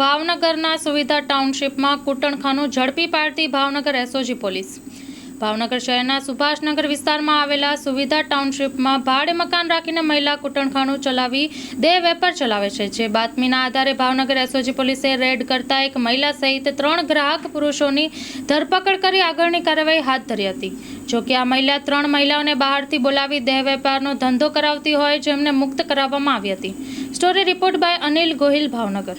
ભાવનગરના સુવિધા ટાઉનશીપમાં કૂટણખાનું ઝડપી પાડતી ભાવનગર એસઓજી પોલીસ. ભાવનગર શહેરના સુભાષનગર વિસ્તારમાં આવેલા સુવિધા ટાઉનશીપમાં ભાડે મકાન રાખીને મહિલા કૂટણખાનું ચલાવી દેહ વેપાર ચલાવે છે, જે બાતમીના આધારે ભાવનગર એસઓજી પોલીસે રેડ કરતા એક મહિલા સહિત ત્રણ ગ્રાહક પુરુષોની ધરપકડ કરી આગળની કાર્યવાહી હાથ ધરી હતી. જો કે આ મહિલા ત્રણ મહિલાઓને બહારથી બોલાવી દેહ વેપારનો ધંધો કરાવતી હોય, જેમને મુક્ત કરાવવામાં આવી હતી. Story report by Anil Gohil, Bhavnagar.